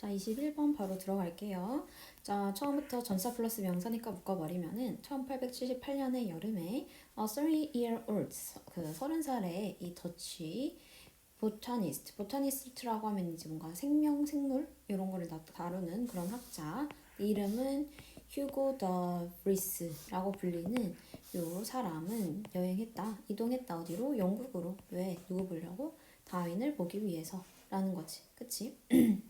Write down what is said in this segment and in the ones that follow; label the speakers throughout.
Speaker 1: 자, 21번 바로 들어갈게요. 자, 처음부터 전사 플러스 명사니까 묶어버리면은 1878년의 여름에 어, 30-year-old, 그 30살의 이 더치 보타니스트, 보타니스트라고 하면 이제 뭔가 생명, 생물 이런 거를 다- 다루는 그런 학자. 이름은 휴고 더 브리스라고 불리는 요 사람은 여행했다, 이동했다 어디로? 영국으로. 왜? 누구 보려고? 다윈을 보기 위해서라는 거지, 그치?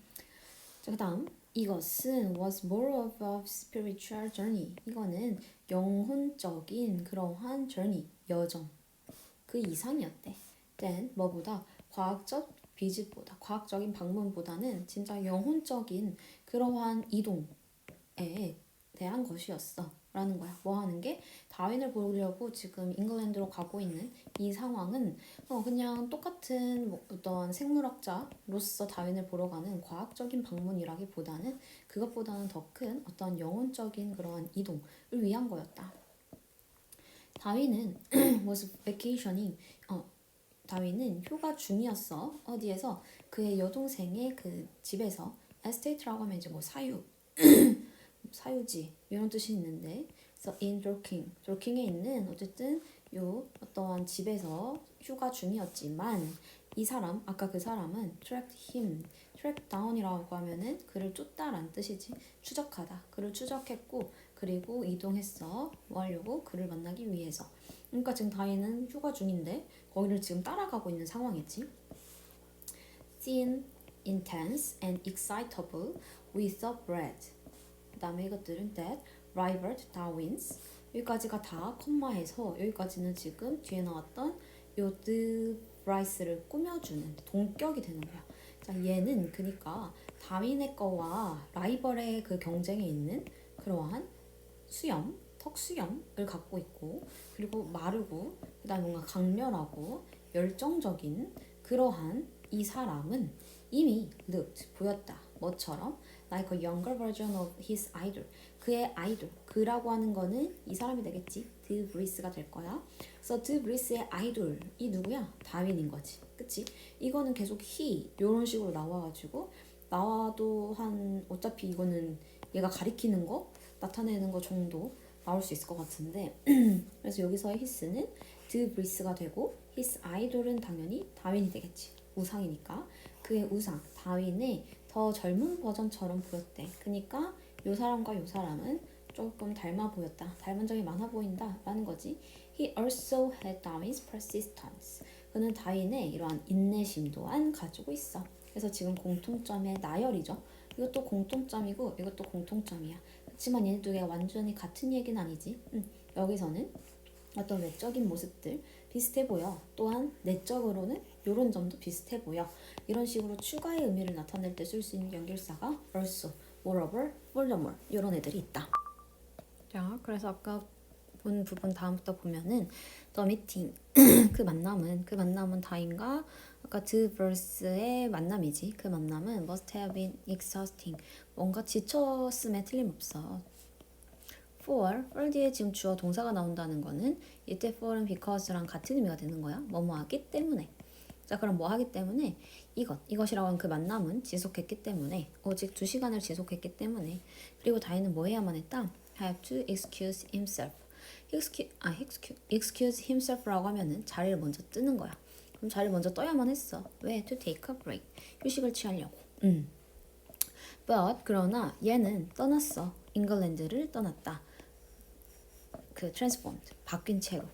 Speaker 1: 자, 그 다음 이것은 was more of a spiritual journey. 이거는 영혼적인 그러한 journey, 여정. 그 이상이었대. then 뭐보다 과학적 비즈보다 과학적인 방문보다는 진짜 영혼적인 그러한 이동에 대한 것이었어. 라는 거야. 뭐 하는 게 다윈을 보려고 지금 잉글랜드로 가고 있는 이 상황은 어 그냥 똑같은 뭐 어떤 생물학자로서 다윈을 보러 가는 과학적인 방문이라기보다는 그것보다는 더 큰 어떤 영혼적인 그러한 이동을 위한 거였다. 다윈은 was vacationing 어 다윈은 휴가 중이었어. 어디에서 그의 여동생의 그 집에서 에스테이트라고 하면 이제 뭐 사유 사유지 이런 뜻이 있는데 그래서 in Dorking 도킹에 있는 어쨌든 요 어떠한 집에서 휴가 중이었지만 이 사람 아까 그 사람은 tracked him. track down이라고 하면은 그를 쫓다란 뜻이지. 추적하다. 그를 추적했고 그리고 이동했어. 뭐 하려고? 그를 만나기 위해서. 그러니까 지금 다이는 휴가 중인데 거기를 지금 따라가고 있는 상황이지. thin intense and excitable with the bread. 그 다음에 이것들은 that rivaled Darwin's 여기까지가 다 컴마해서 여기까지는 지금 뒤에 나왔던 요드 브라이스를 꾸며주는 동격이 되는 거야. 자 얘는 그니까 다윈의 거와 라이벌의 그 경쟁에 있는 그러한 수염, 턱 수염을 갖고 있고 그리고 마르고 그다음에 뭔가 강렬하고 열정적인 그러한 이 사람은 이미 looked 보였다. 뭐처럼 like a younger version of his idol. 그의 아이돌. 그라고 하는 거는 이 사람이 되겠지. 드 브리스가 될 거야. 그래서 드 브리스의 아이돌이 누구야? 다윈인 거지. 그치? 이거는 계속 he 이런 식으로 나와가지고 나와도 한 어차피 이거는 얘가 가리키는 거 나타내는 거 정도 나올 수 있을 것 같은데 그래서 여기서의 his는 드 브리스가 되고 his 아이돌은 당연히 다윈이 되겠지. 우상이니까 그의 우상 다윈의 더 젊은 버전처럼 보였대. 그니까 요 사람과 요 사람은 조금 닮아 보였다. 닮은 점이 많아 보인다 라는 거지. He also had Darwin's persistence. 그는 다윈의 이러한 인내심 또한 가지고 있어. 그래서 지금 공통점의 나열이죠. 이것도 공통점이고 이것도 공통점이야. 그렇지만 얘네 두 개가 완전히 같은 얘기는 아니지. 음, 여기서는 어떤 외적인 모습들 비슷해 보여. 또한 내적으로는 이런 점도 비슷해 보여. 이런 식으로 추가의 의미를 나타낼 때 쓸 수 있는 연결사가 also, moreover, furthermore 이런 애들이 있다. 자, 그래서 아까 본 부분 다음부터 보면은 the meeting 그 만남은 그 만남은 다인가 아까 드 verse의 만남이지. 그 만남은 must have been exhausting 뭔가 지쳤음에 틀림없어. For, for 뒤에 지금 주어 동사가 나온다는 거는 이때 for은 because랑 같은 의미가 되는 거야. 뭐뭐 하기 때문에. 자, 그럼 뭐 하기 때문에 이것, 이것이라고 하는 그 만남은 지속했기 때문에 오직 두 시간을 지속했기 때문에 그리고 다이는 뭐 해야만 했다? have to excuse himself. excuse, 아, excuse, excuse himself라고 하면은 자리를 먼저 뜨는 거야. 그럼 자리를 먼저 떠야만 했어. 왜? to take a break. 휴식을 취하려고. 음. But 그러나 얘는 떠났어. 잉글랜드를 떠났다. 그 transformed 바뀐 채로.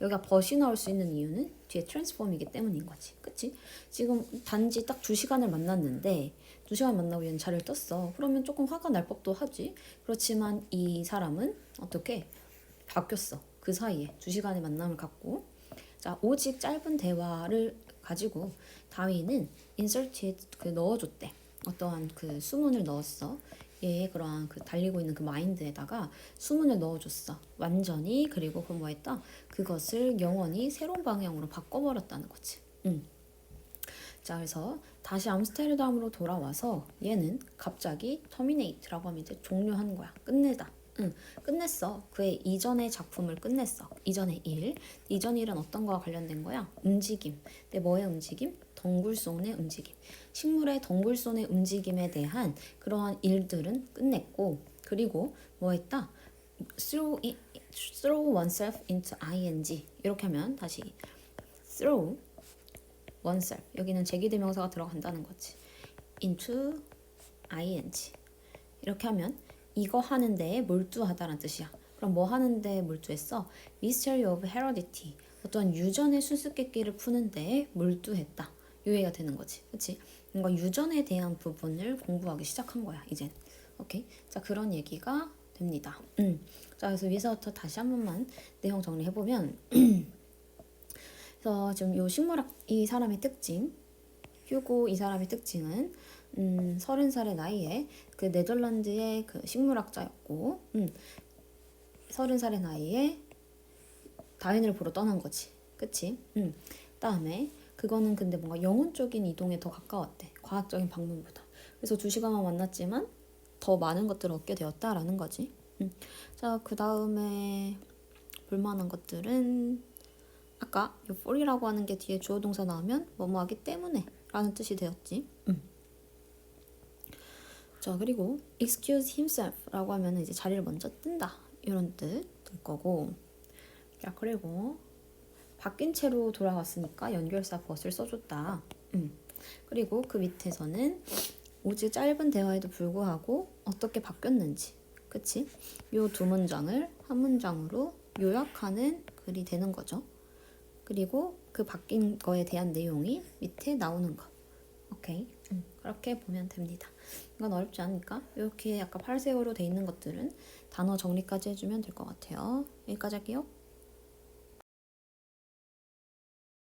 Speaker 1: 여기가 벗이 나올 수 있는 이유는 뒤에 transform이기 때문인 거지. 그치? 지금 단지 딱 두 시간을 만났는데 두 시간 만나고 얘는 자리를 떴어. 그러면 조금 화가 날 법도 하지. 그렇지만 이 사람은 어떻게? 바뀌었어. 그 사이에 두 시간의 만남을 갖고. 자 오직 짧은 대화를 가지고 다윈은 inserted 그 넣어줬대. 어떠한 그 수문을 넣었어 얘의 그러한 그 달리고 있는 그 마인드에다가 수문을 넣어줬어. 완전히 그리고 그 뭐했다? 그것을 영원히 새로운 방향으로 바꿔버렸다는 거지. 응. 자 그래서 다시 암스테르담으로 돌아와서 얘는 갑자기 터미네이트라고 하면 이제 종료하는 거야. 끝내다. 응, 끝냈어. 그의 이전의 작품을 끝냈어. 이전의 일. 이전 일은 어떤 거와 관련된 거야? 움직임. 근데 뭐의 움직임? 덩굴손의 움직임. 식물의 덩굴손의 움직임에 대한 그러한 일들은 끝냈고 그리고 뭐 했다? throw, it, throw oneself into ing. 이렇게 하면 다시 throw oneself. 여기는 제기대명사가 들어간다는 거지. into ing. 이렇게 하면 이거 하는데 몰두하다라는 뜻이야. 그럼 뭐 하는데 몰두했어? Mystery of Heredity. 어떤 유전의 수수께끼를 푸는데 몰두했다 요 얘기가 되는 거지 그치? 뭔가 유전에 대한 부분을 공부하기 시작한 거야 이젠 오케이 자 그런 얘기가 됩니다 음. 자 그래서 위에서부터 다시 한 번만 내용 정리해 보면 그래서 지금 요 식물학 이 사람의 특징 휴고 이 사람의 특징은 음, 30살의 나이에 그 네덜란드의 그 식물학자였고 음, 30살의 나이에 다윈을 보러 떠난 거지. 그치? 음. 다음에 그거는 근데 뭔가 영혼적인 이동에 더 가까웠대. 과학적인 방문보다. 그래서 두 시간만 만났지만 더 많은 것들을 얻게 되었다라는 거지. 음. 자, 그 다음에 볼만한 것들은 아까 요 for이라고 하는 게 뒤에 주어 동사 나오면 뭐뭐 하기 때문에 라는 뜻이 되었지. 음. 자, 그리고 excuse himself라고 하면 이제 자리를 먼저 뜬다. 이런 뜻될 거고. 자, 그리고 바뀐 채로 돌아왔으니까 연결사 벗을 써줬다. 음. 그리고 그 밑에서는 오직 짧은 대화에도 불구하고 어떻게 바뀌었는지. 그치? 요 두 문장을 한 문장으로 요약하는 글이 되는 거죠. 그리고 그 바뀐 거에 대한 내용이 밑에 나오는 거. 오케이. 음, 그렇게 보면 됩니다. 이건 어렵지 않으니까 이렇게 약간 팔세어로 돼 있는 것들은 단어 정리까지 해주면 될 것 같아요. 여기까지 할게요.